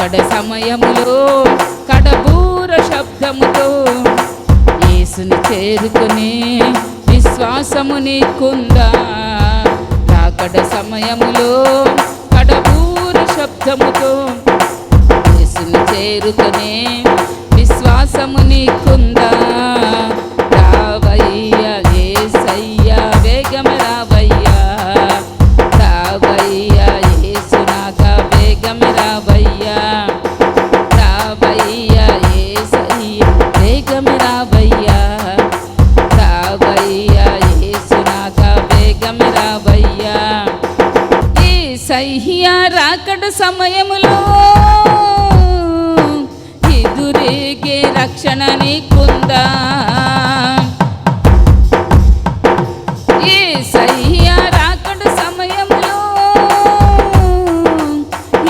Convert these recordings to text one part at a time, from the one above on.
రాకడ సమయంలో కడబూర శబ్దముతో యేసుని చేరుకునే విశ్వాసము నీకుందా? రాకడ సమయంలో కడబూర శబ్దముతో యేసుని చేరుకునే విశ్వాసము నీకుందా? యేసయ్యా రాకడ సమయములో ఎదురేగే రక్షణ నీకుందా? యేసయ్యా రాకడ సమయంలో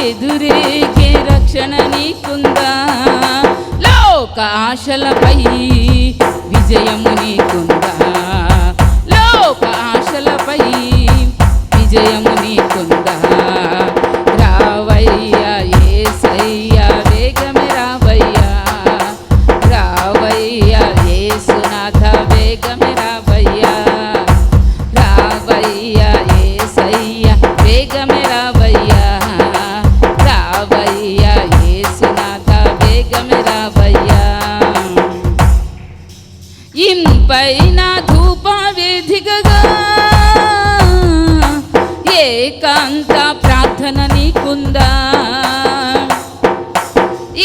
ఎదురేగే రక్షణ నీకుందా? లోక ఆశలపై విజయము నీకుందా? ఏకాంత ప్రార్థన నీకుందా?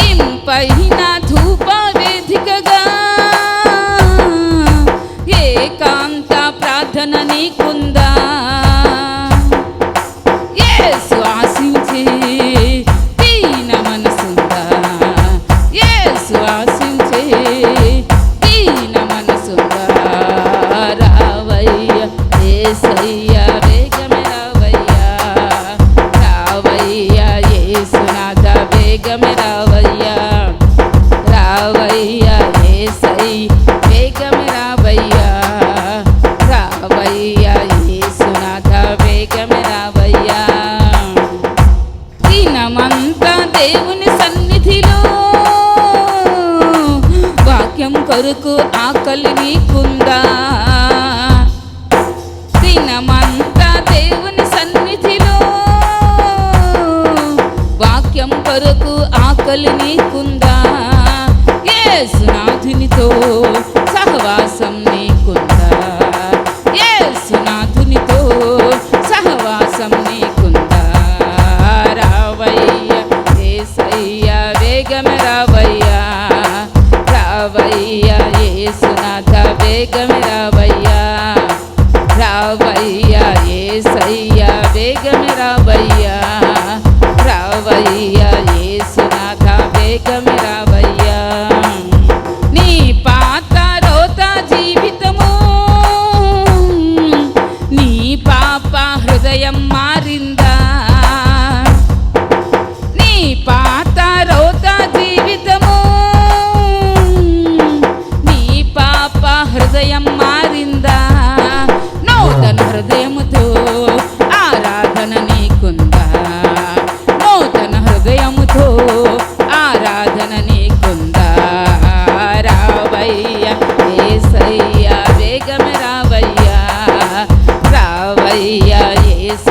ఇంపైన ధూప వేదికగా ఏకాంత ప్రార్థన నీకుందా? ఎస్ వేగమే రావయ్యా. రావయ్యా ఏసై వేగమే రావయ్యా. రావయ్యా ఏసునాథ వేగమే రావయ్యా. దినమంతా దేవుని సన్నిధిలో వాక్యం కొరకు ఆకలి నీకుందా? యేసునాథునితో సహవాసం నీకుందా యేసునాథునితో సహవాసం నీకుందా రావయ్య యేసయ్య వేగమే రావయ్యా రావయ్య యేసునాథ వేగమే రావయ్యా రావయ్య యేసయ్య వేగమే రావయ్యా రావయ్య యేసునాథ వేగమే రావయ్యా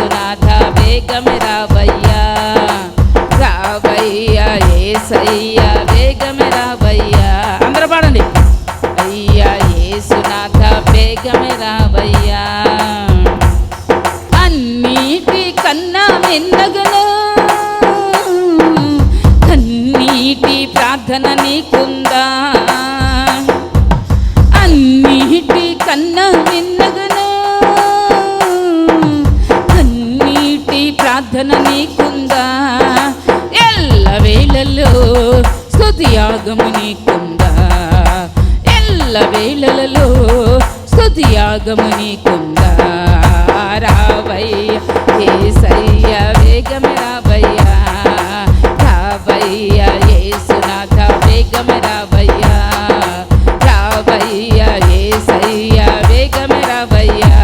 యేసునాథ వేగమే రావయ్యా. రావయ్య యేసయ్య వేగమే రావయ్యా. అందరూ పాడండి. అయ్యా యేసునాథ వేగమే రావయ్యా. అన్నిటి కన్నా మిన్నగను కన్నీటి ప్రార్థన నీకుందా? అన్నిటి కన్నా వేళలలో స్తుతి యాగము నీకుందా? ఎల్ల వేళలలో స్తుతి యాగము నీకుందా? రావయ్య ఏసయ్య వేగమే రావయ్యా. రావయ్య యేసునాథ వేగమ రావయ్యా. రావయ్య ఏసయ్య వేగమ రావయ్యా.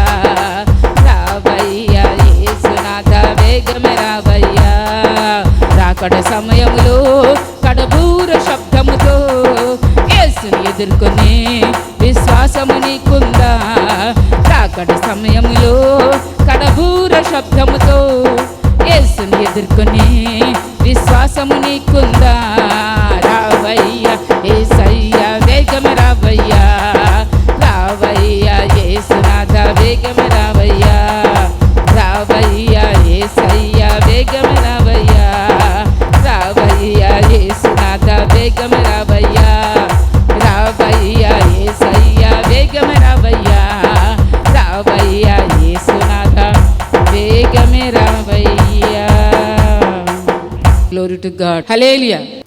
రావయ్య యేసునాథ వేగమ రావయ్యా. రాకడ సమయములు ఎదుర్కొని విశ్వాసము నీకుందా? రాకడ సమయంలో కడబూర శబ్దముతో యేసుని ఎదుర్కొని విశ్వాసము నీకుందా? రావయ్యా ఏసయ్య వేగమ రావయ్యా. రావయ్యా ఏసునాథ వేగమ రావయ్యా. రావయ్యా ఏసయ్య వేగమ రావయ్యా. రావయ్యా ఏసునాథ వేగమే రావయ్యా రావయ్యా. to God. Hallelujah.